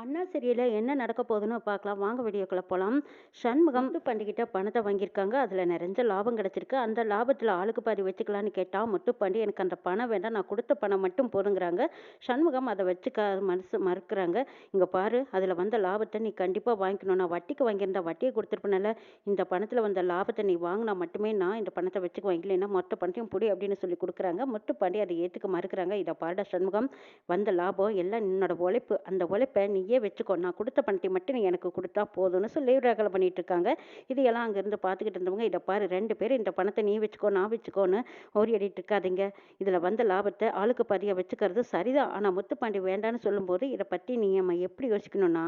அண்ணா சீரியல்ல என்ன நடக்க போகுதுன்னு பார்க்கலாம். வாங்க வீடியோக்குள்ளே போகலாம் சண்முகம் முத்துப்பாண்டிக்கிட்ட பணத்தை வாங்கியிருக்காங்க. அதில் நிறைஞ்ச லாபம் கிடச்சிருக்கு. அந்த லாபத்தில் ஆளுக்கு பாதி வச்சுக்கலான்னு கேட்டால் முத்துப்பாண்டி எனக்கு அந்த பணம் வேண்டாம். நான் கொடுத்த பணம் மட்டும் போதுங்கிறாங்க. சண்முகம் அதை வச்சுக்க மனசு மறுக்கிறாங்க. இங்கே பாரு அதில் வந்த லாபத்தை நீ கண்டிப்பாக வாங்கிக்கணும். நான் வட்டிக்கு வாங்கியிருந்தா வட்டியை கொடுத்துருப்பனால இந்த பணத்தில் வந்த லாபத்தை நீ வாங்கினா மட்டுமே நான் இந்த பணத்தை வச்சுக்க வாங்கிக்கலைன்னா மொத்த பணத்தையும் புடி அப்படின்னு சொல்லி கொடுக்குறாங்க. முத்துப்பாண்டி அதை ஏற்றுக்க மறுக்கிறாங்க. இதை பாருடா சண்முகம் வந்த லாபம் எல்லாம் என்னோட உழைப்பு. அந்த உழைப்பை நீயே வச்சுக்கோ. நான் கொடுத்த பணத்தை மட்டும் நீ எனக்கு கொடுத்தா போதும்னு சொல்லி ரகலை பண்ணிட்டு இருக்காங்க. இதையெல்லாம் அங்கேருந்து பார்த்துக்கிட்டு இருந்தவங்க இதை பாரு ரெண்டு பேரும் இந்த பணத்தை நீ வச்சுக்கோ நான் வச்சுக்கோன்னு ஓரி அடிட்டு இருக்காதீங்க. இதில் வந்த லாபத்தை ஆளுக்கு பாதியாக வச்சுக்கிறது சரிதான். ஆனால் முத்துப்பாண்டி வேண்டான்னு சொல்லும்போது இதை பற்றி நீ நம்ம எப்படி யோசிக்கணும்னா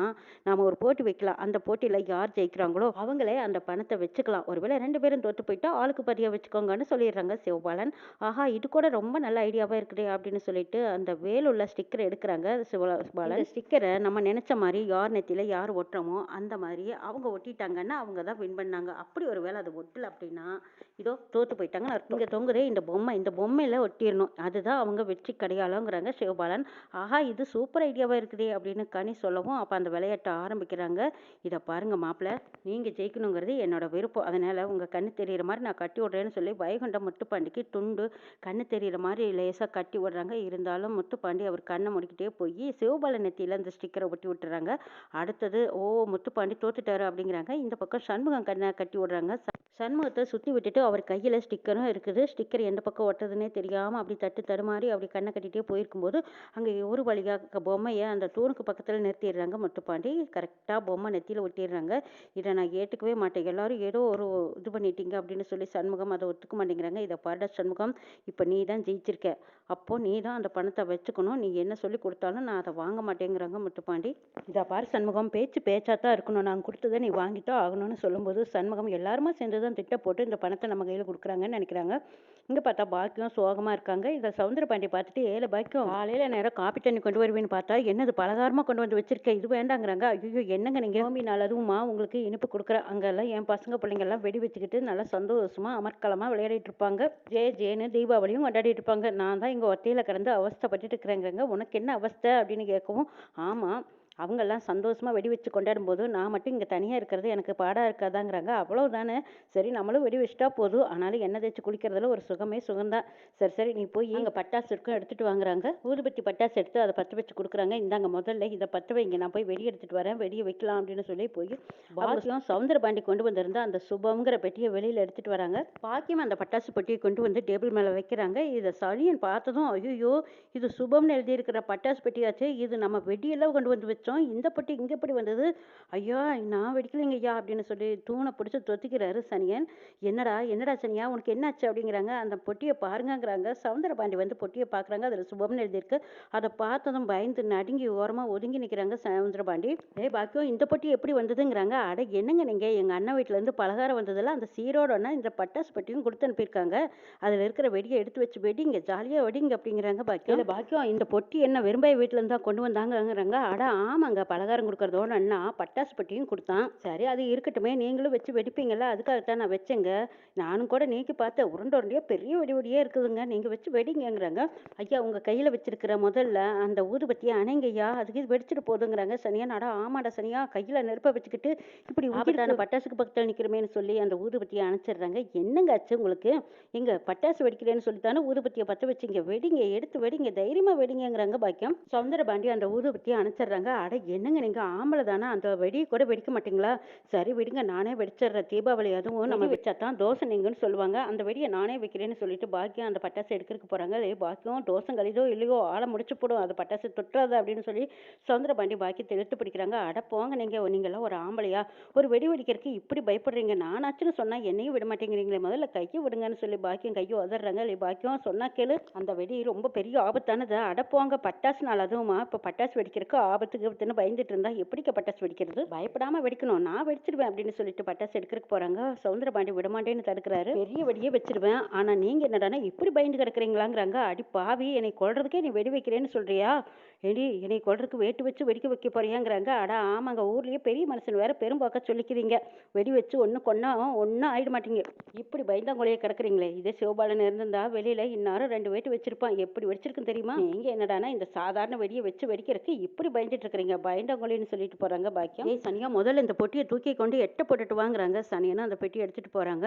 நாம் ஒரு போட்டி வைக்கலாம். அந்த போட்டியில் யார் ஜெயிக்கிறாங்களோ அவங்களே அந்த பணத்தை வச்சுக்கலாம். ஒருவேளை ரெண்டு பேரும் தோத்து போயிட்டா ஆளுக்கு பாதியாக வச்சுக்கோங்கன்னு சொல்லிடுறாங்க சிவபாலன். ஆஹா இது கூட ரொம்ப நல்ல ஐடியாவாக இருக்குதே அப்படின்னு சொல்லிட்டு அந்த வேலுள்ள ஸ்டிக்கரை எடுக்கிறாங்க சிவபாலன். ஸ்டிக்கரை நம்ம நினச்ச மாதிரி யார் நெத்தியில் யார் ஒட்டுறோமோ அந்த மாதிரி அவங்க ஒட்டிட்டாங்கன்னா அவங்க தான் வின் பண்ணாங்க. அப்படி ஒரு வேளை அது ஒட்டல அப்படின்னா இதோ தோற்று போயிட்டாங்க. இங்கே தொங்குதே இந்த பொம்மை இந்த பொம்மையில் ஒட்டிடணும். அதுதான் அவங்க வெற்றி கிடையாளோங்கிறாங்க சிவபாலன். ஆஹா இது சூப்பர் ஐடியாவாக இருக்குதே அப்படின்னு கனி சொல்லவும் அப்போ அந்த விளையாட்டை ஆரம்பிக்கிறாங்க. இதை பாருங்க மாப்பிள்ளை நீங்கள் ஜெயிக்கணுங்கிறது என்னோட விருப்பம். அதனால் உங்கள் கண்ணு தெரியிற மாதிரி நான் கட்டி விட்றேன்னு சொல்லி வைகுண்டம் முட்டுப்பாண்டிக்கு துண்டு கண்ணு தெரியிற மாதிரி லேசாக கட்டி விடுறாங்க. இருந்தாலும் முட்டுப்பாண்டி அவர் கண்ணை முடிக்கிட்டே போய் சிவபாலன் நெத்தியில் அந்த ஸ்டிக்கரை கட்டி விட்டுறாங்க. அடுத்தது ஓ முத்துப்பாண்டி தோத்துட்டாரு அப்படிங்கிறாங்க. இந்த பக்கம் சண்முகம் கண்ணை கட்டி விடுறாங்க. சண்முகத்தை சுற்றி விட்டுட்டு அவர் கையில் ஸ்டிக்கரும் இருக்குது. ஸ்டிக்கர் எந்த பக்கம் ஒட்டுறதுனே தெரியாமல் அப்படி தட்டு தடுமாறி அப்படி கண்ணை கட்டிகிட்டே போயிருக்கும்போது அங்கே ஒரு வழியாக பொம்மையை அந்த தூணுக்கு பக்கத்தில் நிறுத்திடுறாங்க முட்டுப்பாண்டி கரெக்டாக பொம்மை நெத்தியில் ஒட்டிடுறாங்க. இதை நான் ஏற்றுக்கவே மாட்டேன். எல்லாரும் ஏதோ ஒரு இது பண்ணிட்டீங்க அப்படின்னு சொல்லி சண்முகம் அதை ஒத்துக்க மாட்டேங்கிறாங்க. இதை பாட சண்முகம் இப்போ நீ தான் ஜெயிச்சிருக்க. அப்போ நீ தான் அந்த பணத்தை வச்சுக்கணும். நீ என்ன சொல்லி கொடுத்தாலும் நான் அதை வாங்க மாட்டேங்கிறாங்க முத்துப்பாண்டி. இதை பாரு சண்முகம் பேச்சு பேச்சா தான் இருக்கணும். நான் கொடுத்ததை நீ வாங்கிட்டோ ஆகணும்னு சொல்லும்போது சண்முகம் எல்லாருமே சேர்ந்தது தான் திட்டம் போட்டு இந்த பணத்தை நம்ம கையில் கொடுக்குறாங்கன்னு நினைக்கிறாங்க. இங்கே பார்த்தா பாக்கியம் சோகமாக இருக்காங்க. இதை சவுந்தர பாண்டி பார்த்துட்டு ஏழை பாக்கியம் காலையில் நேரம் காப்பி தண்ணி கொண்டு வருவேன்னு பார்த்தா என்னது பலகாரமாக கொண்டு வந்து வச்சிருக்கேன் இது வேண்டாங்கிறாங்க. ஐயோ என்னங்க நீங்கள் நோம்பி நாள் அதுவுமா உங்களுக்கு இனிப்பு கொடுக்குறேன் அங்கெல்லாம் என் பசங்க பிள்ளைங்கள்லாம் வெடி வச்சுக்கிட்டு நல்லா சந்தோஷமாக அமர்க்கலமாக விளையாடிட்டு இருப்பாங்க. ஜே ஜேன்னு தீபாவளியும் கொண்டாடிட்டு இருப்பாங்க. நான் தான் இங்கே ஒத்தையில் கிடந்து அவஸ்தைப்பட்டுட்டு இருக்கிறேங்கிறாங்க. உனக்கு என்ன அவஸ்தை? அப்படின்னு கேட்கவும் ஆமாம் அவங்கெல்லாம் சந்தோஷமா வெடி வச்சு கொண்டாடும் போது நான் மட்டும் இங்கே தனியாக இருக்கிறது எனக்கு பாடாக இருக்காதாங்கிறாங்க. அவ்வளவுதானே சரி நம்மளும் வெடி வச்சுட்டா போதும். ஆனாலும் எண்ணெய் தேய்ச்சி குளிக்கிறதுல ஒரு சுகமே சுகம்தான் சரி சரி நீ போய் அங்கே பட்டாசு இருக்கும் எடுத்துட்டு வாங்குறாங்க. ஊதுபத்தி பட்டாசு எடுத்து அதை பற்ற வச்சு கொடுக்குறாங்க. இந்தாங்க முதல்ல இதை பற்ற வைங்க நான் போய் வெடி எடுத்துட்டு வரேன் வெடியை வைக்கலாம் அப்படின்னு சொல்லி போய் பாக்கியம் சவுந்தர பாண்டி கொண்டு வந்திருந்த அந்த சுபம்ங்கிற பெட்டியை வெளியில் எடுத்துட்டு வராங்க. பாக்கியம் அந்த பட்டாசு பெட்டியை கொண்டு வந்து டேபிள் மேலே வைக்கிறாங்க. இதை சளியன் பார்த்ததும் ஐயோ இது சுபம்னு எழுதியிருக்கிற பட்டாசு பெட்டியாச்சு இது நம்ம வெடியெல்லாம் கொண்டு வந்து வச்சோம் இந்த பொட்டி இங்கே எப்படி வந்தது? ஐயா நான் வெடிக்கலைங்க ஐயா அப்படின்னு சொல்லி தூணை பிடிச்சி தொத்திக்கிறாரு சனியன். என்னடா என்னடா சனியா உனக்கு என்னாச்சு அப்படிங்கிறாங்க. அந்த பொட்டியை பாருங்கங்கிறாங்க. சவுந்தரபாண்டி வந்து பொட்டியை பார்க்குறாங்க அதில் சுபம்னு எழுதியிருக்கு. அதை பார்த்ததும் பயந்து நடுங்கி ஓரமாக ஒதுங்கி நிற்கிறாங்க சவுந்தரபாண்டி. ஏ பாக்கியம் இந்த பொட்டி எப்படி வந்ததுங்கிறாங்க? அட என்னங்க நீங்கள் எங்கள் அண்ணன் வீட்டிலேருந்து பலகாரம் வந்ததில் அந்த சீரோடனா இந்த பட்டாசு பட்டியும் கொடுத்து அனுப்பியிருக்காங்க. அதில் இருக்கிற வெடியை எடுத்து வச்சு வெடிங்க ஜாலியாக வெடிங்க அப்படிங்கிறாங்க பாக்கியம் பாக்கியம் இந்த பொட்டி என்ன வெறும்பாய் வீட்டிலேருந்து தான் கொண்டு வந்தாங்கங்கிறாங்க. அட ஆமாங்க பலகாரம் கொடுக்கறதோட அண்ணா பட்டாசு பெட்டியும் கொடுத்தான். சரி அது இருக்கட்டுமே நீங்களும் வச்சு வெடிப்பீங்கல்ல அதுக்காகத்தான் நான் வச்சேங்க. நானும் கூட நீக்கி பார்த்தேன் உருண்டை உருண்டையாக பெரிய வெடி வெடியே இருக்குதுங்க. நீங்கள் வச்சு வெடிங்கங்கிறாங்க. ஐயா உங்கள் கையில் வச்சிருக்கிற முதல்ல அந்த ஊதுபத்தியை அணைங்கய்யா அதுக்கு இது வெடிச்சிட்டு போதுங்கிறாங்க. சனியா நடா ஆமாடா சனியா கையில் நெருப்பை வச்சுக்கிட்டு இப்படி ஆபத்தான பட்டாசுக்கு பக்கத்தில் நிற்கிறமேன்னு சொல்லி அந்த ஊதுபத்தியை அணைச்சிடுறாங்க. என்னங்க ஆச்சு உங்களுக்கு? எங்க பட்டாசு வெடிக்கிறேன்னு சொல்லித்தானே ஊதுபத்தியை பற்ற வச்சிங்க. வெடிங்க எடுத்து வெடிங்க தைரியமாக வெடிங்கங்கிறாங்க பாக்கியம். சவுந்தர பாண்டி அந்த ஊதுபத்தியை அணைச்சிடுறாங்க. அட என்னங்க நீங்கள் ஆம்பளை தானே? அந்த வெடியை கூட வெடிக்க மாட்டீங்களா? சரி விடுங்க நானே வெடிச்சிடுறேன். தீபாவளி அதுவும் நம்ம வச்சா தான் தோசை நீங்கன்னு சொல்லுவாங்க. அந்த வெடியை நானே வைக்கிறேன்னு சொல்லிட்டு பாக்கியம் அந்த பட்டாசு எடுக்கிறதுக்கு போகிறாங்க ஏ பாக்கியம் தோசை கழிதோ இல்லையோ ஆளை முடிச்சு போடும். அது பட்டாசு தொட்டுறாத அப்படின்னு சொல்லி சவுந்தர பாண்டி பாக்கியத்தை இழுத்து பிடிக்கிறாங்க. அட போங்க நீங்கள் நீங்களாம் ஒரு ஆம்பளையா? ஒரு வெடி வெடிக்கிறதுக்கு இப்படி பயப்படுறீங்க? நானாச்சுன்னு சொன்னால் என்னையும் விட மாட்டேங்கிறீங்களே? முதல்ல கையை விடுங்கன்னு சொல்லி பாக்கியம் கையை உதறாங்க. இல்லை பாக்கியம் சொன்னா கேளு. அந்த வெடி ரொம்ப பெரிய ஆபத்தானது. அட போங்க பட்டாசு நாள் அதுவுமா? இப்போ பட்டாசு வெடிக்கிறதுக்கு ஆபத்து கிபத்துன்னு பயந்துட்டு இருந்தா எப்படிக்க பட்டாசு வெடிக்கிறது? பயப்படாம வெடிக்கணும். நான் வெடிச்சிருவேன் அப்படின்னு சொல்லிட்டு பட்டாசு எடுக்கிறதுக்கு போறாங்க. சவுந்தர பாண்டி விடமாட்டேன்னு தடுக்கிறாரு. பெரிய வெடியே வச்சிருவேன். ஆனா நீங்க என்னடானா இப்படி பயந்து கிடக்குறீங்களாங்கிறாங்க. அடி பாவி என்னை கொல்றதுக்கே நீ வெடி வைக்கிறேன்னு சொல்றியா? ஏடி என்னை கொள்றதுக்கு வேட்டு வச்சு வெடிக்க வைக்க போறியாங்கிறாங்க. அடா ஆமாங்க. ஊர்லயே பெரிய மனுஷன் வேற பெரும்பாக்க சொல்லிக்கிறீங்க. வெடி வச்சு ஒன்று கொன்னா ஒன்றும் ஆயிட மாட்டீங்க. இப்படி பயந்தாங்கொழியே கிடக்குறீங்களே. இதே சிவபாலன் இருந்திருந்தா வெளியில இன்னாரும் ரெண்டு வேட்டு வச்சிருப்பான். எப்படி வெடிச்சிருக்குன்னு தெரியுமா? நீங்க என்னடானா இந்த சாதாரண வெடியை வச்சு வெடிக்கிறதுக்கு இப்படி பயந்துட்டு இருக்கிறீங்க. பயந்தாங்கொழின்னு சொல்லிட்டு போறாங்க பாக்கியம். ஏய் சனியா முதல்ல இந்த பொட்டியை தூக்கி கொண்டு எட்ட போட்டுட்டு வாங்குறாங்க. சனியனா அந்த பெட்டியை எடுத்துட்டு போறாங்க.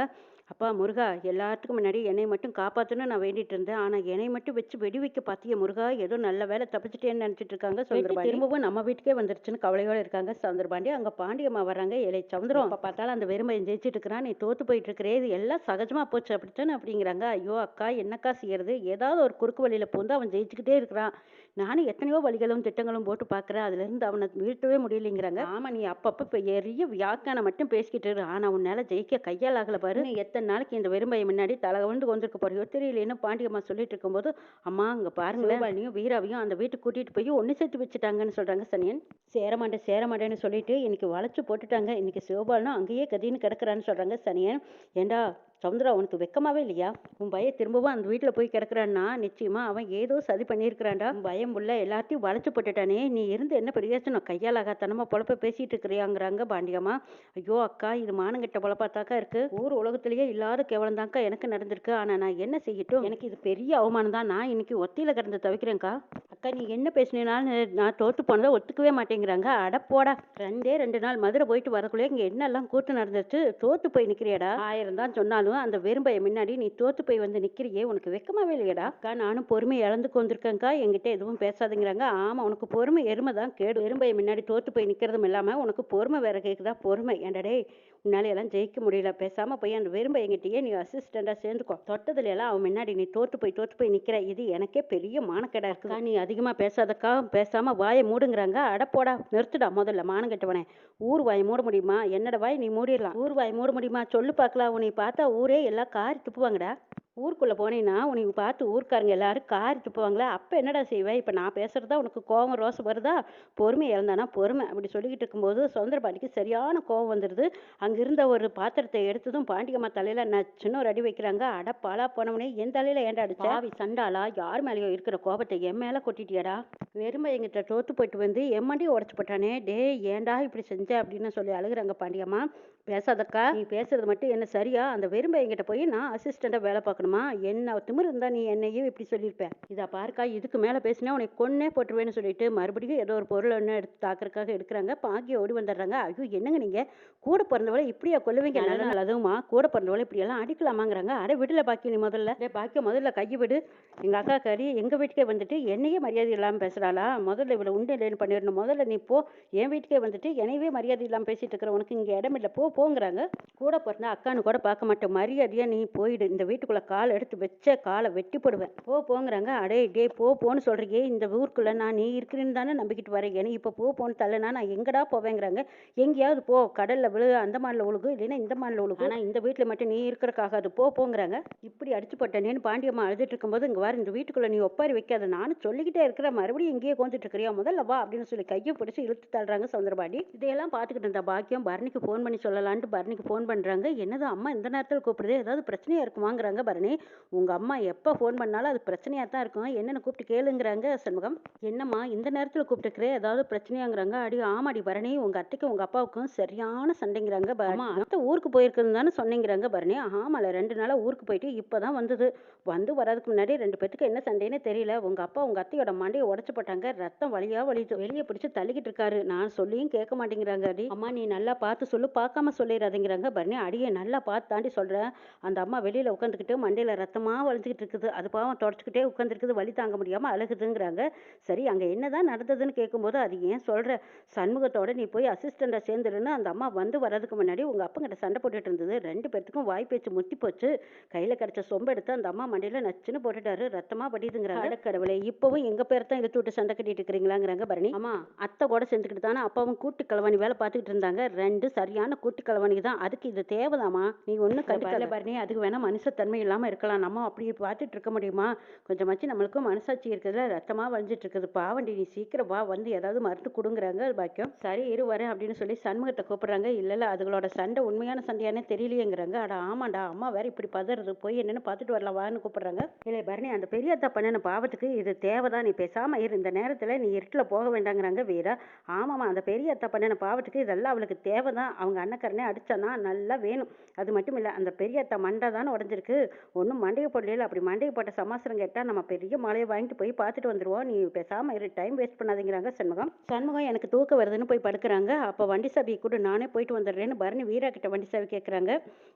அப்பா முருகா எல்லாத்துக்கும் முன்னாடி என்னை மட்டும் காப்பாத்தணும்னு நான் வேண்டிட்டு இருந்தேன். ஆனா என்னை மட்டும் வச்சு வெடி வைக்க பாத்திய முருகா? ஏதோ நல்ல வேலை தப்பிச்சிட்டேன்னு நினைச்சிட்டு இருக்காங்க சவுந்தரபாண்டி. திரும்பவும் நம்ம வீட்டுக்கே வந்துருச்சுன்னு கவலையோட இருக்காங்க. சவுந்தரபாண்டி அங்க பாண்டியம்மா வராங்க இலை சவுந்தரம் அப்ப பார்த்தாலும் அந்த வெறுமையை ஜெயிச்சிட்டு இருக்கிறான் நீ தோத்து போயிட்டு இருக்கிறே இது எல்லாம் சகஜமா போச்சு அப்படித்தானே அப்படிங்கிறாங்க. ஐயோ அக்கா என்னக்கா செய்யறது? ஏதாவது ஒரு குறுக்கு வழியில பூந்து அவன் ஜெயிச்சுக்கிட்டே இருக்கிறான். நானும் எத்தனையோ வழிகளும் திட்டங்களும் போட்டு பார்க்குறேன் அதுல இருந்து அவனை வீழ்த்தவே முடியலைங்கிறாங்க. ஆமா நீ அப்பப்போ இப்போ எரிய வியாக்கான மட்டும் பேசிக்கிட்டு இரு. ஆனா உன்னால ஜெயிக்க கையால் ஆகல பாரு. நீ எத்தனை நாளைக்கு இந்த வெறுமையை முன்னாடி தலை வந்து கொண்டிருக்க போறியோ தெரியலேன்னு பாண்டியம்மா சொல்லிட்டு இருக்கும்போது அம்மா அங்க பாருங்களேன். வீராவையும் அந்த வீட்டுக்கு கூட்டிட்டு போய் ஒன்று சேர்த்து வச்சுட்டாங்கன்னு சொல்றாங்க சனியன். சேரமாட்டேன் சேரமாட்டேன்னு சொல்லிட்டு இன்னைக்கு வளைச்சு போட்டுட்டாங்க. இன்னைக்கு சிவபாலனும் அங்கேயே கதின்னு கிடக்குறான்னு சொல்றாங்க சனியன். ஏண்டா சவுந்தரா உனக்கு வெக்கமாவே இல்லையா? உன் பையன் திரும்பவும் அந்த வீட்டில் போய் கிடக்குறான்னா நிச்சயமா அவன் ஏதோ சதி பண்ணியிருக்கிறான்டா. பயம் உள்ள எல்லாத்தையும் வளைச்சு போட்டுட்டானே. நீ இருந்து என்ன பிரயோஜனம் கையால் ஆகாத்தனமா பொழப்ப பேசிட்டு இருக்கிறியாங்கிறாங்க பாண்டியம்மா. ஐயோ அக்கா இது மானங்கிட்ட பொழப்பாத்தாக்கா இருக்கு. ஊர் உலகத்திலேயே இல்லாத கேவலம் தான்க்கா எனக்கு நடந்திருக்கு. ஆனா நான் என்ன செய்யட்டும்? எனக்கு இது பெரிய அவமானம் தான். நான் இன்னைக்கு ஒத்தியில கிடந்து தவிக்கிறேன்க்கா. அக்கா நீ என்ன பேசினாலும் நான் தோத்து போனதை ஒத்துக்கவே மாட்டேங்கிறாங்க. அட போடா. ரெண்டே ரெண்டு நாள் மதுரை போயிட்டு வரக்குள்ளே இங்க என்னெல்லாம் கூத்து நடந்துச்சு தோத்து போய் நிக்கிறியடா. ஆயிரம் தான் சொன்னாலும் அந்த வெறும்பைய முன்னாடி நீ தோத்து போய் வந்து நிக்கிறியே உனக்கு வெக்கமாவே இல்லையடா. அக்கா நானும் பொறுமை இழந்துக்கு வந்திருக்கேன்க்கா. என்கிட்ட எதுவும் பேசாதுங்கிறாங்க. ஆமா உனக்கு பொறுமை எருமை தான் கேடு. வெறும்பைய முன்னாடி தோத்து போய் நிக்கிறதும் இல்லாம உனக்கு பொறுமை வேற கேக்குதா? பொறுமை. ஏண்டடே உன்னால எல்லாம் ஜெயிக்க முடியல. பேசாம போய் அந்த வெறும்பை எங்கிட்டயே நீ அசிஸ்டண்டா சேர்ந்துக்கோ. தொட்டதுல எல்லாம் அவன் முன்னாடி நீ தோத்து போய் தோத்து போய் நிக்கிற. இது எனக்கே பெரிய மானக்கேடா இருக்குக்கா நீ அதிகமா பேசாதக்கா. பேசாம வாயை மூடுங்கிறாங்க. அட போடா நிறுத்துடா முதல்ல மானங்கட்டவனே ஊர் வாய் மூட முடியுமா? என்னோட வாய் நீ மூடிடலாம். ஊர் வாய் மூட முடியுமா? சொல்லு பார்க்கலாம். உன்னை பார்த்தா ஊரே எல்லாம் காரி துப்புவாங்கடா. ஊருக்குள்ளே போனீங்கன்னா உனக்கு பார்த்து ஊர்க்காரங்க எல்லாரும் காரி துப்புவாங்களே? அப்போ என்னடா செய்வேன் இப்போ நான் பேசுகிறதா உனக்கு கோவம் ரோசம் வருதா? பொறுமை இழந்தானா பொறுமை? அப்படி சொல்லிக்கிட்டு இருக்கும்போது சுதந்திர பாண்டிக்கு சரியான கோவம் வந்துடுது அங்கே இருந்த ஒரு பாத்திரத்தை எடுத்ததும் பாண்டியம்மா தலையில் நச்சுன்னு ஒரு அடி வைக்கிறாங்க. அட பாலா போனவனே என் தலையில் ஏன்டா அடிச்சா? பாவி சண்டாளா யார் மேலேயோ இருக்கிற கோபத்தை என் மேலே கொட்டிட்டியாடா? வெறுமை எங்கிட்ட தோத்து போயிட்டு வந்து என் மண்டியை உடச்சு போட்டானே? டே ஏன்டா இப்படி செஞ்ச? அப்படின்னு சொல்லி அழுகுறாங்க பாண்டியம்மா. பேசாதக்கா. நீ பேசுறது மட்டும் என்ன சரியா? அந்த வெறும்பை என்கிட்ட போய் நான் அசிஸ்டண்டா வேலை பார்க்கணுமா? என்ன திமிரு இருந்தா நீ என்னையும் இப்படி சொல்லியிருப்பேன் இதா பாருக்கா இதுக்கு மேல பேசினா உனக்கு கொன்னே போட்டுருவேன்னு சொல்லிட்டு மறுபடியும் ஏதோ ஒரு பொருள் ஒன்று எடுத்து தாக்குறதுக்காக எடுக்கிறாங்க. பாக்கிய ஓடி வந்துடுறாங்க. ஐயோ என்னங்க நீங்க? கூட பிறந்தவளை இப்படியா கொல்லுவீங்க? நல்ல அதுவுமா கூட பிறந்தவளை இப்படி எல்லாம் அடிக்கலாமாங்கிறாங்க. அட விடல பாக்கிய நீ முதல்ல பாக்கிய முதல்ல கையை விடு. எங்க அக்கா கறி எங்க வீட்டுக்கே வந்துட்டு என்னையே மரியாதை இல்லாம பேசுறாளா? முதல்ல இவ்வளவு உண்டு இல்லைன்னு பண்ணிடணும். முதல்ல நீ போ. என் வீட்டுக்கே வந்துட்டு என்னையவே மரியாதை இல்லாம பேசிட்டு இருக்கிற உனக்கு இங்க இடம் இல்லை. போ போங்கிறாங்க. கூட பிறந்தா அக்கான்னு கூட பார்க்க மாட்டேன். மரியாதையாக நீ போயிடு. இந்த வீட்டுக்குள்ளே கால் எடுத்து வச்ச காலை வெட்டி போடுவேன். போ போங்கிறாங்க. அடே டே போ போன்னு சொல்கிறீங்க இந்த ஊருக்குள்ளே நான் நீ இருக்கிறேன்னு தானே நம்பிக்கிட்டு வரேன். எனக்கு இப்போ போ போன்னு தள்ளனா நான் எங்கடா போவேங்கிறாங்க. எங்கேயாவது போ. கடலில் விழு அந்த மாநில ஒழுகு. இல்லைன்னா இந்த மாநில ஒழுகு. ஆனால் இந்த வீட்டில் மட்டும் நீ இருக்கிறக்காகாது. போ போங்கிறாங்க. இப்படி அடிச்சு போட்டேனேன்னு பாண்டியம்மா அழுதுட்டு இருக்கும்போது இங்கே வர இந்த வீட்டுக்குள்ளே நீ ஒப்பாரி வைக்காத. நானும் சொல்லிக்கிட்டே இருக்கிற மறுபடியும் இங்கேயே கோந்துட்டு இருக்கிறியா? முதல்ல வா அப்படின்னு சொல்லி கையை பிடிச்சி இழுத்து தள்ளுறாங்க சந்திரபாடி இதையெல்லாம் பார்த்துக்கிட்டு இருந்த பாக்கியம் பரணிக்கு ஃபோன் பண்ணி சொல்லலாம் சொல்லலான்ட்டு பரணிக்கு ஃபோன் பண்றாங்க. என்னது அம்மா இந்த நேரத்தில் கூப்பிடுது ஏதாவது பிரச்சனையா இருக்குமாங்கிறாங்க பரணி. உங்க அம்மா எப்போ ஃபோன் பண்ணாலும் அது பிரச்சனையா தான் இருக்கும். என்னன்னு கூப்பிட்டு கேளுங்கிறாங்க சண்முகம். என்னம்மா இந்த நேரத்தில் கூப்பிட்டுக்கிறே ஏதாவது பிரச்சனையாங்கிறாங்க. அடி ஆமாடி பரணி. உங்க அத்தைக்கும் உங்க அப்பாவுக்கும் சரியான சண்டைங்கிறாங்க அம்மா அத்தை ஊருக்கு போயிருக்குன்னு தானே சொன்னீங்கிறாங்க பரணி. ஆமால ரெண்டு நாளா ஊருக்கு போயிட்டு இப்பதான் வந்தது. வந்து வர்றதுக்கு முன்னாடி ரெண்டு பேத்துக்கு என்ன சண்டைன்னு தெரியல. உங்க அப்பா உங்க அத்தையோட மண்டையை உடைச்சு போட்டாங்க. ரத்தம் வழியா வலிது வெளியே பிடிச்சு தள்ளிக்கிட்டு இருக்காரு. நான் சொல்லியும் கேட்க மாட்டேங்கிறாங்க. அடி அம்மா நீ நல்லா பார்த்து சொல்லு. பார்க்காம சொல்லிடாதீங்கிறாங்க பரணி அடியே நல்லா பார்த்து தாண்டி சொல்றேன். அந்த அம்மா வெளியில உட்காந்துக்கிட்டு மண்டையில ரத்தமா வலிஞ்சுக்கிட்டு இருக்குது. அது பாவம் தொடச்சிக்கிட்டே உட்காந்துருக்குது வலி தாங்க முடியாம அழுகுதுங்கிறாங்க. சரி அங்க என்னதான் நடந்ததுன்னு கேட்கும்போது அது ஏன் சொல்ற? சண்முகத்தோட நீ போய் அசிஸ்டண்டா சேர்ந்துருன்னு அந்த அம்மா வந்து வர்றதுக்கு முன்னாடி உங்க அப்பங்கிட்ட சண்டை போட்டுட்டு இருந்தது. ரெண்டு பேர்த்துக்கும் வாய் பேச்சு முத்தி போச்சு. கையில கிடைச்ச சொம்பு எடுத்து அந்த அம்மா மண்டையில நச்சுன்னு போட்டுட்டாரு. ரத்தமா படியுதுங்கிறாங்க அடக்கடவுளே இப்பவும் எங்க பேர் தான் இழுத்து விட்டு சண்டை கட்டிட்டு இருக்கிறீங்களாங்கிறாங்க பரணி. ஆமா. அத்தை கூட சேர்ந்துக்கிட்டு தானே அப்பாவும் கூட்டு கலவாணி வேலை பார்த்துக்கிட்டு இருந்தாங்க. ரெண்டு சரியான கூட்டு கலவாணிக்கு தான் அதுக்கு இது தேவைதாம்மா. நீ ஒன்றும் கண்டுக்கல பரணி அதுக்கு வேணா மனுஷத்தன்மை இல்லாமல் இருக்கலாம். நம்ம அப்படி பார்த்துட்டு இருக்க முடியுமா? கொஞ்சமாச்சு நம்மளுக்கும் மனசாட்சி இருக்குதுல ரத்தமாக வலிஞ்சிட்டு இருக்குது பாவண்டி நீ சீக்கிரம் வா வந்து ஏதாவது மருந்து கொடுங்குறாங்க பாக்கியம். சரி இரு வரேன் அப்படின்னு சொல்லி சண்முகத்தை கூப்பிடுறாங்க. இல்லை இல்லை அதுகளோட சண்டை உண்மையான சண்டையானே தெரியலையேங்கிறாங்க. அட ஆமாண்டா அம்மா வேற இப்படி பதறது. போய் என்னன்னு பார்த்துட்டு வரலாம் வான்னு கூப்பிடுறாங்க. இல்லை பரணி அந்த பெரியத்தா பண்ணின பாவத்துக்கு இது தேவைதான். நீ பேசாம இரு. இந்த நேரத்தில் நீ இருட்டில் போக வேண்டாங்கிறாங்க வீரா. ஆமாம்மா அந்த பெரிய அத்தா பண்ணின பாவத்துக்கு இதெல்லாம் அவளுக்கு தேவைதான். அவங்க அண்ணக்காரனே அடித்தோன்னா நல்லா வேணும். அது மட்டும் இல்லை அந்த பெரிய அத்தை மண்டை தானே உடஞ்சிருக்கு. ஒன்றும் மண்டையை போடல அப்படி மண்டையை போட்ட சமாசாரம் கேட்டால் நம்ம பெரிய மாலையை வாங்கிட்டு போய் பார்த்துட்டு வந்துடுவோம் நீ பேசாமல் இரு டைம் வேஸ்ட் பண்ணாதீங்கிறாங்க சண்முகம். சண்முகம் எனக்கு தூக்கம் வருதுன்னு போய் படுக்கிறாங்க. அப்போ வண்டி சாவியை கூட நானே போயிட்டு வந்துடுறேன்னு பரணி வீரா கிட்ட வண்டி சாவி கேட்குறாங்க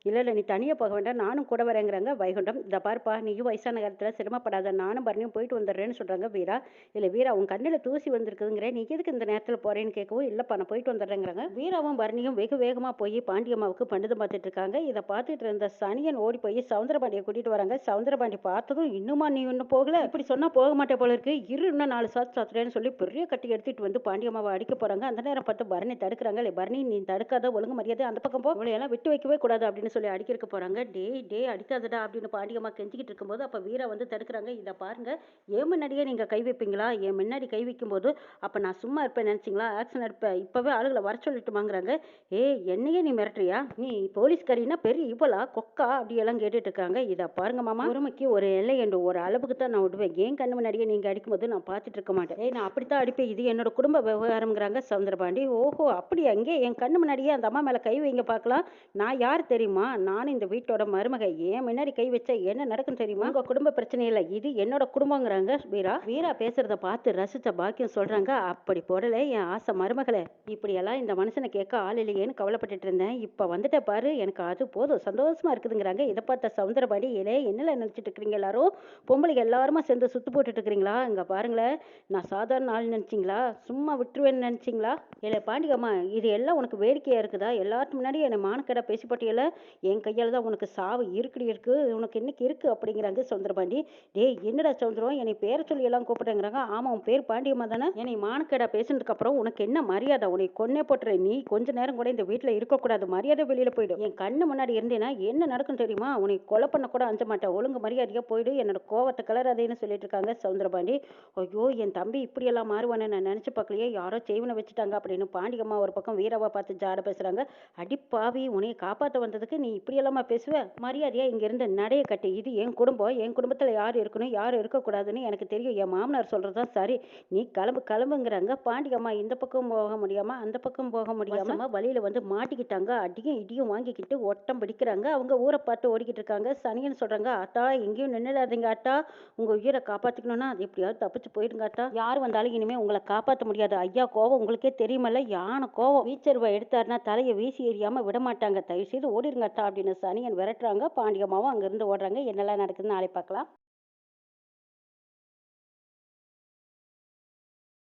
இல்லை இல்லை நீ தனியாக போக வேண்டாம் நானும் கூட வரேங்கிறாங்க. வைகுண்டம் இந்த பார்ப்பா நீயும் வயசான காலத்தில் சிரமப்படாத நானும் பரணியும் போயிட்டு வந்துடுறேன்னு சொல்கிறாங்க வீரா. இல்லை வீரா உன் கண்ணில் தூசி வந்திருக்குதுங்கிற நீ எதுக்கு இந்த நேரத்தில் போகிறேன்னு கேட்கவும் இல்லைப்பா நான் போயிட்டு வந்துடுறேங்கிறாங்க. வீராவும் பரணியும் வெகு வேகமாக போய் பாண்டியம்மாவுக்கு பண்டிதம் பார்த்துட்டு இருக்காங்க இதை பார்த்துட்டு இருந்த சனியன் ஓடி போய் சவுந்தரபாண்டியை கூட்டிகிட்டு வராங்க. சவுந்தரபாண்டி பார்த்ததும் இன்னுமா நீ இன்னும் போகல? இப்படி சொன்னால் போக மாட்டே போல இருக்கு. இரு இன்னும் நாலு சாத்து சாத்துறேன்னு சொல்லி பெரிய கட்டி எடுத்துட்டு வந்து பாண்டியம்மாவை அடிக்க போகிறாங்க அந்த நேரம் பார்த்து பரணி தடுக்கிறாங்க. இல்லை பரணி நீ தடுக்காத. ஒழுங்கு மரியாதை அந்த பக்கம் போ. எல்லாம் விட்டு வைக்கவே கூடாது அப்படின்னு சொல்லி அடிக்கிறக்க போகிறாங்க டே டே அடிக்காதடா அப்படின்னு பாண்டியம்மா கெஞ்சிக்கிட்டு இருக்கும்போது அப்போ வீரா வந்து தடுக்கிறாங்க. இதை பாருங்க. ஏன் முன்னாடியே நீங்கள் கை வைப்பீங்களா? என் முன்னாடி கை வைக்கும்போது அப்போ நான் சும்மா இருப்பேன் நினச்சிங்களா? ஆக்ஷன் எடுப்பேன் இப்போவே ஆளுகளை வர சொல்லிட்டுமாங்கிறாங்க. ஏ என்னையே நீ மிரட்டுறியா? நீ போலீஸ்காரின்னா பெரிய இவளா? கொக்கா? அப்படியெல்லாம் கேட்டுட்டு இருக்காங்க இதை பாருங்க மாமா. உரிமைக்கு ஒரு எல்லை என்று ஒரு அளவுக்கு தான் நான் விடுவேன். ஏன் கண்ணு முன்னாடியே நீங்கள் அடிக்கும்போது நான் பார்த்துட்டு இருக்க மாட்டேன்? ஏய் நான் அப்படித்தான் அடிப்பேன். இது என்னோட குடும்ப விவகாரம்ங்கிறாங்க சவுந்தரபாண்டி ஓஹோ அப்படி அங்கே என் கண்ணு முன்னாடியே அந்த அம்மா மேலே கை வைங்க பார்க்கலாம். நான் யார் தெரியுமா? நானும் இந்த வீட்டோட மருமக. ஏன் முன்னாடி கை வச்சா என்ன நடக்கும் தெரியுமா? உங்க குடும்ப பிரச்சனை இல்லை. இது என்னோட குடும்பங்கிறாங்க வீரா. வீரா பேசுறத பார்த்து ரசிச்ச பாக்கியம் சொல்றாங்க. அப்படி போடல என் ஆசை மருமகளை. இப்படியெல்லாம் இந்த மனுஷனை கேட்க ஆள் இல்லையேன்னு கவலைப்பட்டுட்டு இருந்தேன் இப்போ வந்துட்ட பாரு எனக்கு அது போதும். சந்தோஷமா இருக்குதுங்கிறாங்க. இதை பார்த்த சவுந்தரபாடி இலே என்னல நினைச்சிட்டு இருக்கிறீங்க எல்லாரும்? பொம்பளைக்கு எல்லாருமா சேர்ந்து சுத்து போட்டுட்டு இருக்கிறீங்களா இங்க பாருங்களேன். நான் சாதாரண ஆள் நினைச்சிங்களா? சும்மா விட்டுருவேன்னு நினைச்சிங்களா? இல்லை பாண்டிகம்மா இது எல்லாம் உனக்கு வேடிக்கையா இருக்குதா? எல்லாருக்கு முன்னாடி என்னை மானக்கடா பேசி போட்டியில என் கையால் தான் உனக்கு சாவு இருக்குடி இருக்கு. உனக்கு இன்னைக்கு இருக்கு? அப்படிங்கிறாங்க சவுந்தரபாண்டி டேய் என்னடா சவுந்தரம்? என்னை பேரை சொல்லி எல்லாம் கூப்பிடுங்கிறாங்க ஆமா உன் பேர் பாண்டியம்மா தானே? என்னை மானக்கடா பேசினதுக்கு அப்புறம் உனக்கு என்ன மரியாதை? உன்னை கொன்னே போட்டுற நீ கொஞ்ச நேரம் கூட இந்த வீட்டில் இருக்கக்கூடாது. மரியாதை வெளியில போயிடும் என் கண்ணு முன்னாடி இருந்தேன்னா என்ன நடக்கும் தெரியுமா? உன்னை கொலை பண்ண கூட அஞ்ச மாட்டேன். ஒழுங்கு மரியாதையா போயிடு. என்னோட கோவத்தை கலராதேன்னு சொல்லிட்டு இருக்காங்க சவுந்தரபாண்டி ஐயோ என் தம்பி இப்படியெல்லாம் மாறுவானே நான் நினைச்சு பார்க்கலையே. யாரோ செய்வனை வச்சுட்டாங்க அப்படின்னு பாண்டியம்மா ஒரு பக்கம் வீராவை பார்த்து ஜாட பேசுறாங்க. அடிப்பாவி உன்னைய காப்பாற்ற வந்ததுக்கு நீ இப்படியெல்லாமா பேசுவ? மரியாதையா இங்க இருந்து நடைய கட்டு. இது என் குடும்பம். என் குடும்பத்துல யார் இருக்கணும் யார் இருக்கக்கூடாதுன்னு எனக்கு தெரியும். என் மாமனார் சொல்றதுதான் சரி. நீ கிளம்பு கிளம்புங்கிறாங்க. பாண்டியம்மா இந்த பக்கம் போக முடியாம? அந்த பக்கம் போக முடியாம? வழியில வந்து மாட்டிக்கிட்டாங்க அடியும் இடியும் வாங்கிக்கிட்டு ஒட்டம் பிடிக்கிறாங்க. அவங்க ஊரை பார்த்து ஓடிக்கிட்டு இருக்காங்க சனியன் சொல்றாங்க ஆட்டா எங்கேயும் நின்றுடாதீங்க ஆட்டா உங்க உயிரை காப்பாத்திக்கணும்னா அது எப்படியாவது தப்பிச்சு போயிடுங்க ஆட்டா யார் வந்தாலும் இனிமே உங்களை காப்பாற்ற முடியாது. ஐயா கோவம் உங்களுக்கே தெரியுமல்ல. யானை கோவம். வீச்சருவா எடுத்தாருன்னா தலையை வீசி எறியாம விட மாட்டாங்க. தயவு செய்து ஓடிடுங்க ஆட்டா அப்படின்னு சனியன் விரட்டுறாங்க. பாண்டியம்மாவும் அங்கிருந்து ஓடுறாங்க. என்னெல்லாம் நடக்குதுன்னு நாளை பார்க்கலாம்.